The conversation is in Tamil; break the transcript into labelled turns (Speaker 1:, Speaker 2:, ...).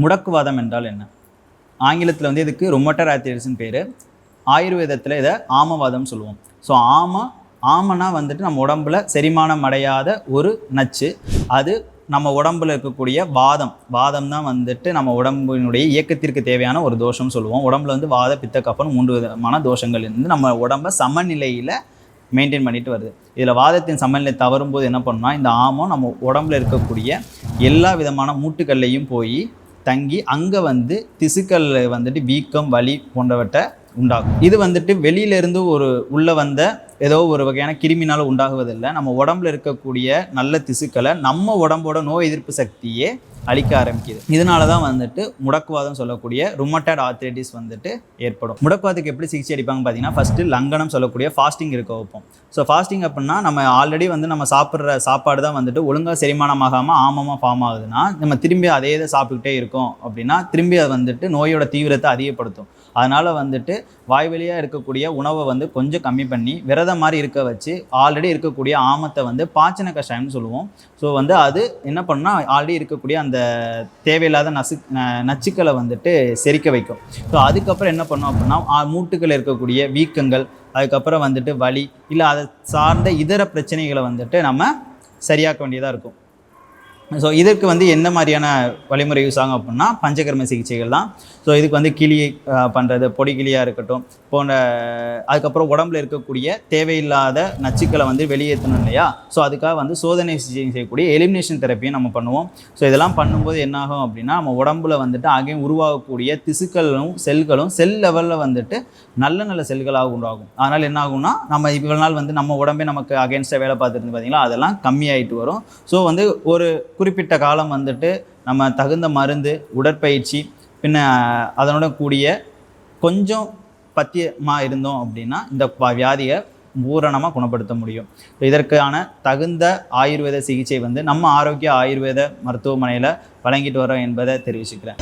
Speaker 1: முடக்குவாதம் என்றால் என்ன? ஆங்கிலத்தில் வந்து இதுக்கு ரொமட்டர் ஆர்த்திரிட்டிஸ்னு பேர். ஆயுர்வேதத்தில் இதை ஆமவாதம் சொல்லுவோம். ஸோ ஆம ஆமனா வந்துட்டு நம்ம உடம்புல செரிமானம் அடையாத ஒரு நச்சு. அது நம்ம உடம்புல இருக்கக்கூடிய வாதம். வாதம் தான் வந்துட்டு நம்ம உடம்பினுடைய இயக்கத்திற்கு தேவையான ஒரு தோஷம் சொல்லுவோம். உடம்புல வந்து வாத பித்த கப்பன் மூன்று விதமான தோஷங்கள் இருந்து நம்ம உடம்பை சமநிலையில் மெயின்டைன் பண்ணிட்டு வருது. இதில் வாதத்தின் சமநிலை தவறும்போது என்ன பண்ணோம்னா இந்த ஆமம் நம்ம உடம்புல இருக்கக்கூடிய எல்லா விதமான மூட்டுக்கல்லையும் போய் தங்கி அங்கே வந்து திசுக்கள் வந்துட்டு வீக்கம் வலி போன்றவற்றை உண்டாகும் இது வந்துட்டு வெளியிலேருந்து ஒரு உள்ளே வந்த ஏதோ ஒரு வகையான கிருமினால் உண்டாகுவதில்லை. நம்ம உடம்புல இருக்கக்கூடிய நல்ல திசுக்களை நம்ம உடம்போட நோய் எதிர்ப்பு சக்தியே அழிக்க ஆரம்பிக்குது. இதனால தான் வந்துட்டு முடக்குவாதம் சொல்லக்கூடிய ருமட்டட் ஆர்த்ரைட்டிஸ் வந்துட்டு ஏற்படும். முடக்குவாதத்துக்கு எப்படி சிகிச்சை அடிப்பாங்க பார்த்தீங்கன்னா ஃபஸ்ட்டு லங்கனம் சொல்லக்கூடிய ஃபாஸ்டிங் இருக்க வைப்போம். ஸோ ஃபாஸ்டிங் அப்படின்னா நம்ம ஆல்ரெடி வந்து நம்ம சாப்பிட்ற சாப்பாடு தான் வந்துட்டு ஒழுங்காக செரிமானமாகாமல் ஆமமாக ஃபார்ம் ஆகுதுன்னா நம்ம திரும்பி அதே இதை சாப்பிட்டுக்கிட்டே இருக்கோம் அப்படின்னா திரும்பி அது வந்துட்டு நோயோட தீவிரத்தை அதிகப்படுத்தும். அதனால் வந்துட்டு வாய் வழியாக இருக்கக்கூடிய உணவை வந்து கொஞ்சம் கம்மி பண்ணி விரதம் மாதிரி இருக்க வச்சு ஆல்ரெடி இருக்கக்கூடிய ஆமத்தை வந்து பாச்சன கஷாயம்னு சொல்லுவோம். ஸோ வந்து அது என்ன பண்ணால் ஆல்ரெடி இருக்கக்கூடிய அந்த தேவையில்லாத நசு நச்சுக்களை வந்துட்டு செரிக்க வைக்கும். ஸோ அதுக்கப்புறம் என்ன பண்ணோம் அப்படின்னா மூட்டுக்கள் இருக்கக்கூடிய வீக்கங்கள் அதுக்கப்புறம் வந்துட்டு வலி இல்லை அதை சார்ந்த இதர பிரச்சனைகளை வந்துட்டு நம்ம சரியாக்க வேண்டியதாக இருக்கும். ஸோ இதற்கு வந்து எந்த மாதிரியான வழிமுறை யூஸ் ஆகும் அப்படின்னா பஞ்சகர்ம சிகிச்சைகள் தான். ஸோ இதுக்கு வந்து கிளி பண்ணுறது பொடி கிளியாக இருக்கட்டும் போன்ற அதுக்கப்புறம் உடம்புல இருக்கக்கூடிய தேவையில்லாத நச்சுக்களை வந்து வெளியேற்றணும் இல்லையா? ஸோ அதுக்காக வந்து சோதனை சிகிச்சை செய்யக்கூடிய எலிமினேஷன் தெரப்பியும் நம்ம பண்ணுவோம். ஸோ இதெல்லாம் பண்ணும்போது என்னாகும் அப்படின்னா நம்ம உடம்புல வந்துட்டு அகையும் உருவாகக்கூடிய திசுக்களும் செல்களும் செல் லெவலில் வந்துட்டு நல்ல நல்ல செல்களாக உண்டாகும். அதனால் என்ன ஆகும்னா நம்ம இவ்வளோ நாள் வந்து நம்ம உடம்பே நமக்கு அகேன்ஸ்டாக வேலை பார்த்துருந்து பார்த்தீங்களா அதெல்லாம் கம்மியாயிட்டு வரும். ஸோ வந்து ஒரு குறிப்பிட்ட காலம் வந்துட்டு நம்ம தகுந்த மருந்து உடற்பயிற்சி பின்ன அதனோட கூடிய கொஞ்சம் பத்தியமாக இருந்தோம் அப்படின்னா இந்த வியாதியை பூரணமாக குணப்படுத்த முடியும். இதற்கான தகுந்த ஆயுர்வேத சிகிச்சை வந்து நம்ம ஆரோக்கிய ஆயுர்வேத மருத்துவமனையில் வழங்கிட்டு வரோம் என்பதை தெரிவிச்சுக்கிறேன்.